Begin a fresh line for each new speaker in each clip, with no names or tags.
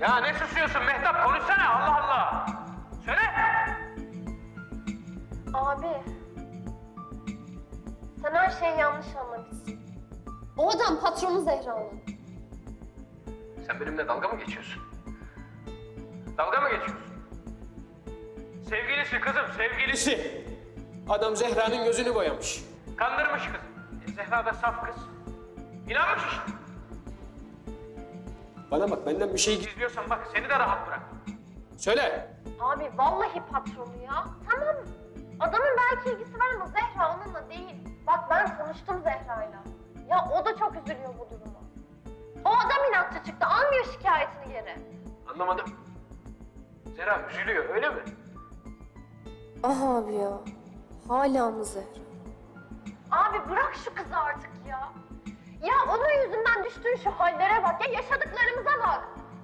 Ya ne susuyorsun Mehtap? Konuşsana Allah Allah. Söyle.
Abi. Sen her şeyi yanlış anlamışsın. O adam patronu Zehra'nın.
Sen benimle dalga mı geçiyorsun? Dalga mı geçiyorsun? Sevgilisi kızım, sevgilisi. Adam Zehra'nın gözünü boyamış. Kandırmış kızı. E, Zehra da saf kız. İnanmış işte. Bana bak, benden bir şey gizliyorsan bak seni de rahat bırak. Söyle.
Abi vallahi patronu ya. Tamam. Adamın belki ilgisi var ama Zehra onunla değil. Bak ben konuştum Zehra'yla. Ya o da çok üzülüyor bu duruma. O adam inatçı çıktı. Almıyor şikayetini geri.
Anlamadım. Zehra üzülüyor, öyle mi?
Ah abi ya. Hala mı Zehra? Abi bırak şu kızı artık ya. Ya onun yüzünden düştüğün şu hallere bak. Ya yaşadıklarımıza bak.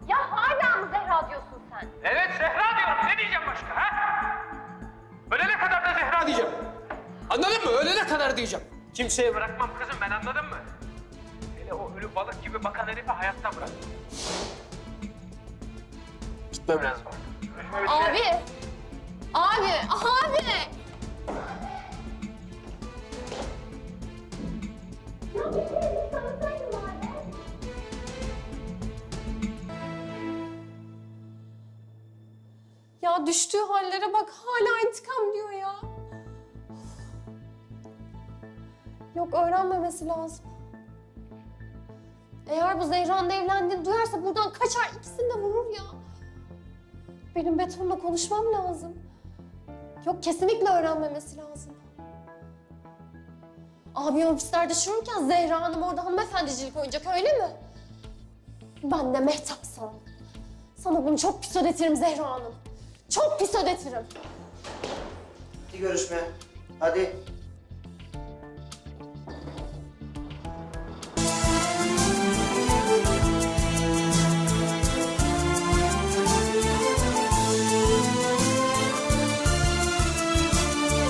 Ya hala mı Zehra diyorsun sen?
Evet Zehra diyorum. Ne diyeceğim başka ha? Ölene kadar da Zehra diyeceğim. Anladın mı? Ölene kadar diyeceğim. Kimseye bırakmam kızım ben anladın mı? Hele o ölü balık gibi bakan herifi hayatta bırak. Gitmem lazım. Üzere.
Abi! Abi! Abi!
Düştüğü hallere bak hala intikam diyor ya. Yok öğrenmemesi lazım. Eğer bu Zehra'nın evlendiğini duyarsa buradan kaçar ikisini de vurur ya. Benim Beton'la konuşmam lazım. Yok kesinlikle öğrenmemesi lazım. Abim hapislerde çürürken Zehra Hanım orada hanımefendicilik oynayacak öyle mi? Ben de Mehtap'sam. Sana bunu çok pis ödetirim Zehra Hanım. Çok pis ödetirim.
Hadi görüşme. Hadi.